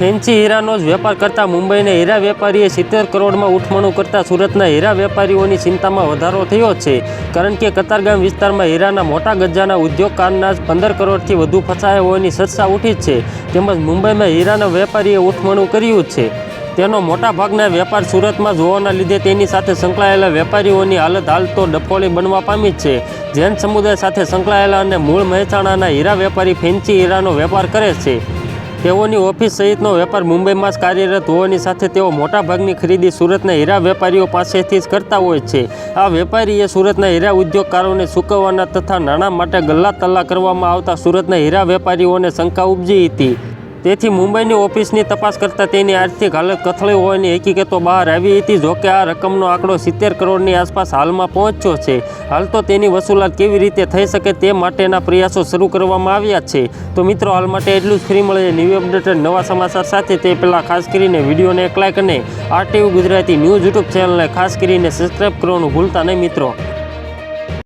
Fancy હીરાનો જ વેપાર કરતા મુંબઈના હીરા વેપારીએ સિત્તેર કરોડમાં ઉઠમણું કરતા સુરતના હીરા વેપારીઓની ચિંતામાં વધારો થયો છે. કારણ કે કતારગામ વિસ્તારમાં હીરાના મોટા ગજાના ઉદ્યોગકારના પંદર કરોડથી વધુ ફસાયા હોવાની ચર્ચા ઉઠી છે. તેમજ મુંબઈમાં હીરાના વેપારીએ ઉઠમણું કર્યું છે. તેનો મોટા ભાગના વેપાર સુરતમાં જોવાના લીધે તેની સાથે સંકળાયેલા વેપારીઓની હાલત હાલ તો ડફોળી બનવા પામી છે. જૈન સમુદાય સાથે સંકળાયેલા અને મૂળ મહેસાણાના હીરા વેપારી ફેન્સી હીરાનો વેપાર કરે છે. તેઓની ઓફિસ સહિતનો વેપાર મુંબઈમાં જ કાર્યરત હોવાની સાથે તેઓ મોટાભાગની ખરીદી સુરતના હીરા વેપારીઓ પાસેથી જ કરતા હોય છે. આ વેપારીએ સુરતના હીરા ઉદ્યોગકારોને ચૂકવવાના તથા નાણાં માટે ગલ્લા તલ્લા કરવામાં આવતા સુરતના હીરા વેપારીઓને શંકા ઉપજી હતી. તેથી મુંબઈની ઓફિસની તપાસ કરતાં તેની આર્થિક હાલત કથળી હોવાની હકીકતો બહાર આવી હતી જોકે આ રકમનો આંકડો સિત્તેર કરોડની આસપાસ હાલમાં પહોંચ્યો છે. હાલ તો તેની વસૂલાત કેવી રીતે થઈ શકે તે માટેના પ્રયાસો શરૂ કરવામાં આવ્યા છે. તો મિત્રો, હાલ માટે એટલું જ. ફ્રી મળે ન્યૂ અપડેટેડ નવા સમાચાર સાથે. તે પહેલાં ખાસ કરીને વિડીયોને એક લાઇક અને આરટીવી ગુજરાતી ન્યૂઝ યુટ્યુબ ચેનલને ખાસ કરીને સબસ્ક્રાઈબ કરવાનું ભૂલતા નહીં મિત્રો.